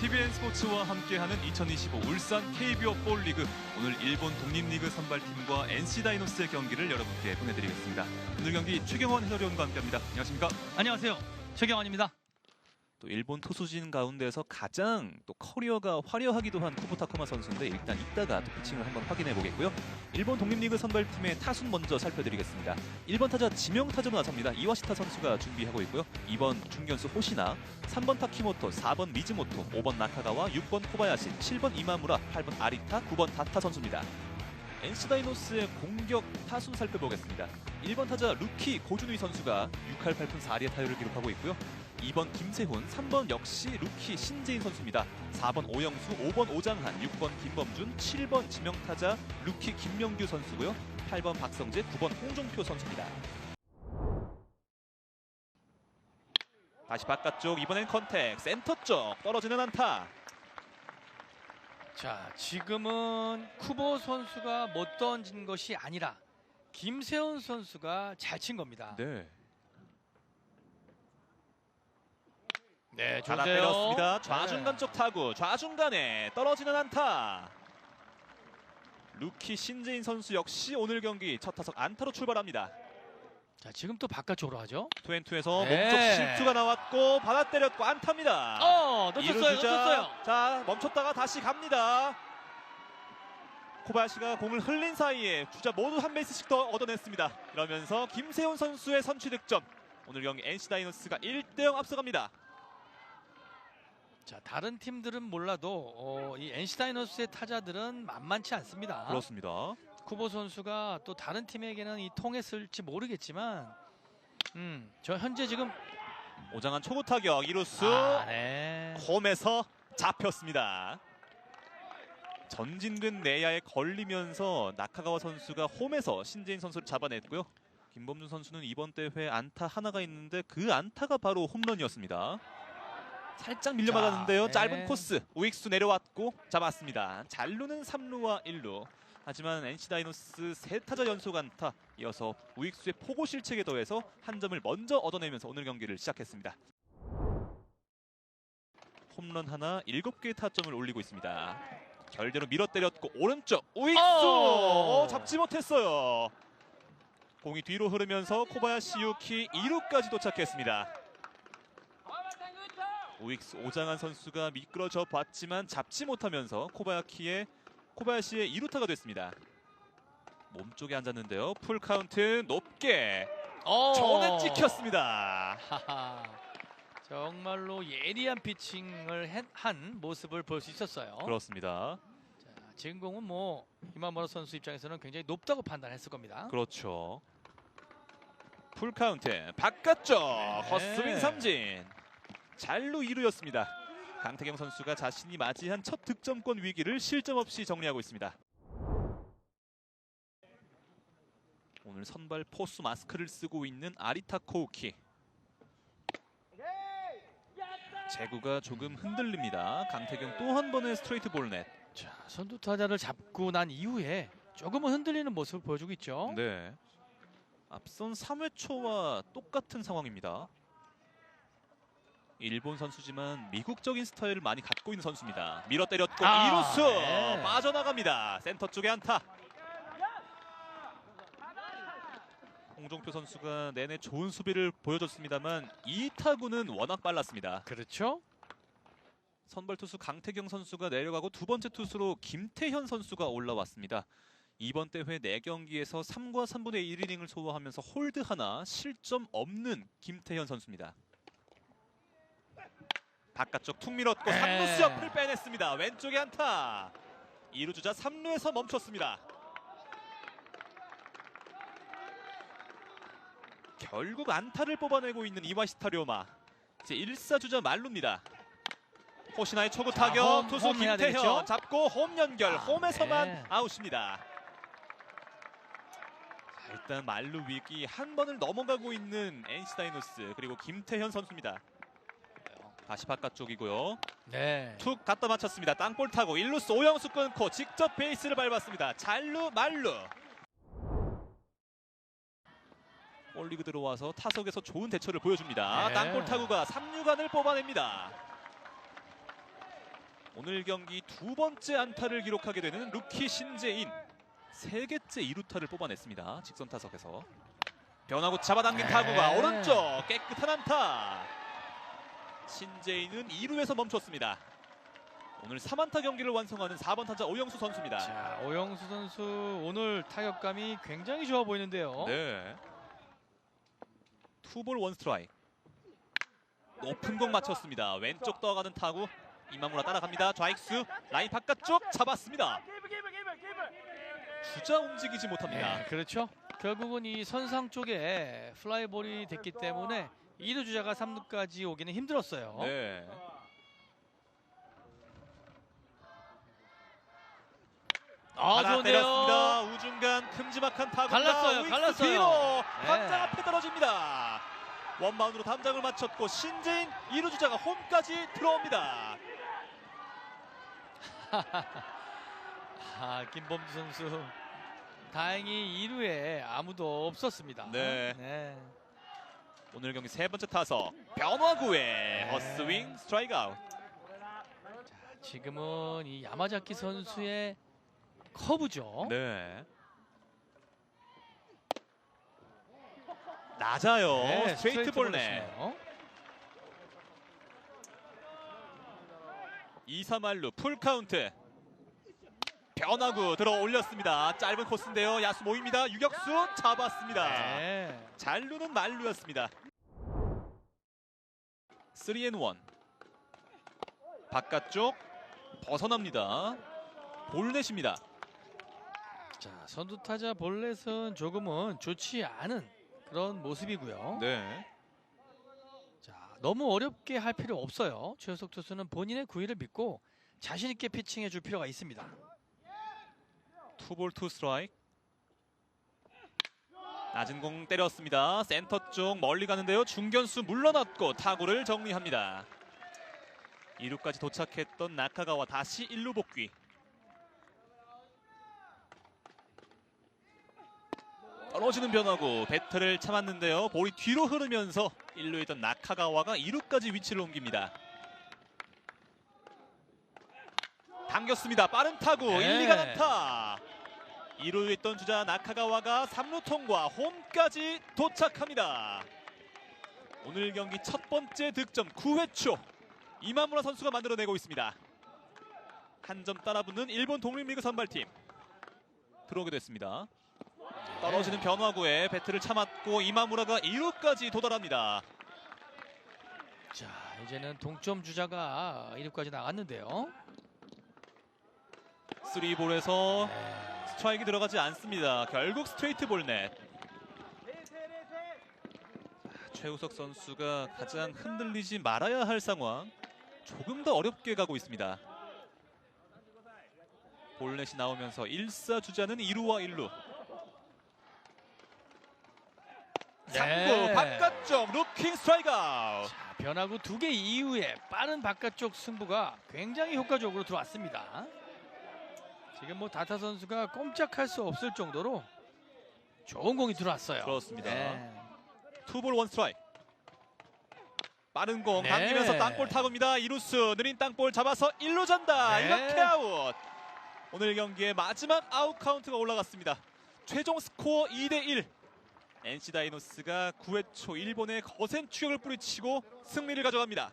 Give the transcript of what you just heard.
TVN 스포츠와 함께하는 2025 울산 KBO 볼리그 오늘 일본 독립리그 선발팀과 NC 다이노스의 경기를 여러분께 보내드리겠습니다. 오늘 경기 최경원 해설위원과 함께합니다. 안녕하십니까? 안녕하세요. 최경환입니다. 또 일본 투수진 가운데서 가장 또 커리어가 화려하기도 한 쿠보타카마 선수인데 일단 이따가 또 피칭을 한번 확인해 보겠고요. 일본 독립리그 선발팀의 타순 먼저 살펴드리겠습니다. 1번 타자 지명 타자로 나섭니다. 이와시타 선수가 준비하고 있고요. 2번 중견수 호시나, 3번 타키모토, 4번 미즈모토, 5번 나카가와 6번 코바야시, 7번 이마무라, 8번 아리타, 9번 다타 선수입니다. NC 다이노스의 공격 타순 살펴보겠습니다. 1번 타자 루키 고준휘 선수가 6할 8푼 4리의 타율을 기록하고 있고요. 2번 김세훈, 3번 역시 루키 신재인 선수입니다. 4번 오영수, 5번 오장한, 6번 김범준, 7번 지명타자 루키 김명규 선수고요. 8번 박성재, 9번 홍종표 선수입니다. 다시 바깥쪽 이번엔 컨택 센터 쪽 떨어지는 안타. 자, 지금은 쿠보 선수가 못 던진 것이 아니라 김세훈 선수가 잘 친 겁니다. 네. 네, 하나 좋은데요. 때렸습니다. 좌중간 네. 쪽 타구 좌중간에 떨어지는 안타. 루키 신재인 선수 역시 오늘 경기 첫 타석 안타로 출발합니다. 자, 지금 또 바깥쪽으로 하죠. 투앤투에서 네. 몸쪽 실투가 나왔고 받아 때렸고 안타입니다. 어, 놓쳤어요. 이루주자. 놓쳤어요. 자 멈췄다가 다시 갑니다. 코바야시가 공을 흘린 사이에 주자 모두 한 베이스씩 더 얻어냈습니다. 이러면서 김세훈 선수의 선취 득점. 오늘 경기 NC 다이노스가 1대0 앞서갑니다. 자, 다른 팀들은 몰라도 어, 이 NC 다이노스의 타자들은 만만치 않습니다. 그렇습니다. 쿠보 선수가 또 다른 팀에게는 이 통했을지 모르겠지만 음, 저 현재 지금 오장한 초구 타격 이루수 아, 네. 홈에서 잡혔습니다. 전진된 내야에 걸리면서 나카가와 선수가 홈에서 신재인 선수를 잡아냈고요. 김범준 선수는 이번 대회 안타 하나가 있는데 그 안타가 바로 홈런이었습니다. 살짝 밀려 자, 맞았는데요. 네. 짧은 코스 우익수 내려왔고 잡았습니다. 잘루는 3루와 1루. 하지만 NC 다이노스 세 타자 연속 안타 이어서 우익수의 포고 실책에 더해서 한 점을 먼저 얻어내면서 오늘 경기를 시작했습니다. 홈런 하나 7개의 타점을 올리고 있습니다. 결대로 밀어 때렸고 오른쪽 우익수 어! 어, 잡지 못했어요. 공이 뒤로 흐르면서 코바야시 유키 2루까지 도착했습니다. 우익수 오장한 선수가 미끄러져 봤지만 잡지 못하면서 코바야키의 코바야시의 2루타가 됐습니다. 몸쪽에 앉았는데요. 풀 카운트 높게 어. 전에 찍혔습니다. 하하. 정말로 예리한 피칭을 했- 한 모습을 볼 수 있었어요. 그렇습니다. 자, 지금 공은 뭐 이마모라 선수 입장에서는 굉장히 높다고 판단했을 겁니다. 그렇죠. 풀 카운트 바깥쪽 네. 허스윙 삼진 잘루 2루였습니다. 강태경 선수가 자신이 맞이한 첫 득점권 위기를 실점 없이 정리하고 있습니다. 오늘 선발 포수 마스크를 쓰고 있는 아리타 코우키. 제구가 조금 흔들립니다. 강태경 또 한 번의 스트레이트 볼넷. 자, 선두 타자를 잡고 난 이후에 조금은 흔들리는 모습을 보여주고 있죠. 네. 앞선 3회 초와 똑같은 상황입니다. 일본 선수지만 미국적인 스타일을 많이 갖고 있는 선수입니다. 밀어 때렸고 아, 이루수 네. 빠져나갑니다. 센터 쪽에 안타. 홍종표 선수가 내내 좋은 수비를 보여줬습니다만 이 타구는 워낙 빨랐습니다. 그렇죠. 선발 투수 강태경 선수가 내려가고 두 번째 투수로 김태현 선수가 올라왔습니다. 이번 대회 4경기에서 3과 3분의 1이닝을 소화하면서 홀드 하나 실점 없는 김태현 선수입니다. 바깥쪽 툭 밀었고 네. 3루수 옆을 빼냈습니다. 왼쪽에 안타. 2루 주자 3루에서 멈췄습니다. 결국 안타를 뽑아내고 있는 이와시타 료마. 이제 1사 주자 말루입니다. 호시나의 초구 자, 타격 홈, 투수 홈 해야 김태현? 잡고 홈 연결 아, 홈에서만 네. 아웃입니다. 자, 일단 말루 위기 한 번을 넘어가고 있는 NC 다이노스 그리고 김태현 선수입니다. 다시 바깥쪽이고요. 네. 툭 갖다 맞췄습니다. 땅볼 타고 1루수 오영수 끊고 직접 베이스를 밟았습니다. 잘루 말루. 올리그 들어와서 타석에서 좋은 대처를 보여줍니다. 네. 땅볼 타구가 3루간을 뽑아냅니다. 오늘 경기 두 번째 안타를 기록하게 되는 루키 신재인 세 개째 2루타를 뽑아냈습니다. 직선 타석에서 변화구 잡아당긴 네. 타구가 오른쪽 깨끗한 안타. 신재인은 2루에서 멈췄습니다. 오늘 3안타 경기를 완성하는 4번 타자 오영수 선수입니다. 자, 오영수 선수 오늘 타격감이 굉장히 좋아 보이는데요. 네. 투볼 원 스트라이크. 높은 공 맞췄습니다. 왼쪽 떠가는 타구. 이마무라 따라갑니다. 좌익수 라인 바깥쪽 잡았습니다. 주자 움직이지 못합니다. 네, 그렇죠. 결국은 이 선상 쪽에 플라이볼이 됐기 때문에 2루 주자가 3루까지 오기는 힘들었어요. 네. 아, 하나. 때렸습니다. 우중간 큼지막한 타구. 갈랐어요, 갈랐어요. 뒤로 네. 담장 앞에 떨어집니다. 원바운드로 담장을 맞췄고 신재인 2루 주자가 홈까지 들어옵니다. 아, 김범주 선수 다행히 2루에 아무도 없었습니다. 네. 오늘 경기 세 번째 타석 변화구의 네. 헛스윙 스트라이크 아웃. 지금은 이 야마자키 선수의 커브죠. 네. 낮아요. 네, 스트레이트. 볼넷이네요. 2, 3할루 풀 카운트. 변화구 들어 올렸습니다. 짧은 코스인데요. 야수 모입니다. 유격수 잡았습니다. 네. 잘루는 말루였습니다. 3앤1 바깥쪽 벗어납니다. 볼넷입니다. 자, 선두 타자 볼넷은 조금은 좋지 않은 그런 모습이고요. 네. 자, 너무 어렵게 할 필요 없어요. 최효석 투수는 본인의 구위를 믿고 자신 있게 피칭해 줄 필요가 있습니다. 투볼 투 스트라이크. 낮은 공 때렸습니다. 센터 쪽 멀리 가는데요. 중견수 물러났고 타구를 정리합니다. 2루까지 도착했던 나카가와 다시 1루 복귀. 떨어지는 변화구 배트를 참았는데요. 볼이 뒤로 흐르면서 1루에 있던 나카가와가 2루까지 위치를 옮깁니다. 당겼습니다. 빠른 타구 네. 1, 2가 안타. 2루에 있던 주자 나카가와가 3루 통과 홈까지 도착합니다. 오늘 경기 첫 번째 득점 9회 초 이마무라 선수가 만들어내고 있습니다. 한 점 따라붙는 일본 독립리그 선발팀 들어오게 됐습니다. 떨어지는 변화구에 배트를 참았고 이마무라가 2루까지 도달합니다. 자, 이제는 동점 주자가 1루까지 나갔는데요. 3볼에서 네. 스트라이크 들어가지 않습니다. 결국 스트레이트 볼넷. 최우석 선수가 가장 흔들리지 말아야 할 상황. 조금 더 어렵게 가고 있습니다. 볼넷이 나오면서 1사 주자는 2루와 1루. 네. 3구 바깥쪽 루킹 스트라이크 아웃. 자, 변화구 두 개 이후에 빠른 바깥쪽 승부가 굉장히 효과적으로 들어왔습니다. 지금 뭐 다타 선수가 꼼짝할 수 없을 정도로 좋은 공이 들어왔어요. 그렇습니다. 네. 투볼 원 스트라이크. 빠른 공 네. 당기면서 땅볼 타구입니다. 이루스 느린 땅볼 잡아서 1루 잔다. 네. 이렇게 아웃. 오늘 경기의 마지막 아웃 카운트가 올라갔습니다. 최종 스코어 2대 1. NC 다이노스가 9회 초 일본의 거센 추격을 뿌리치고 승리를 가져갑니다.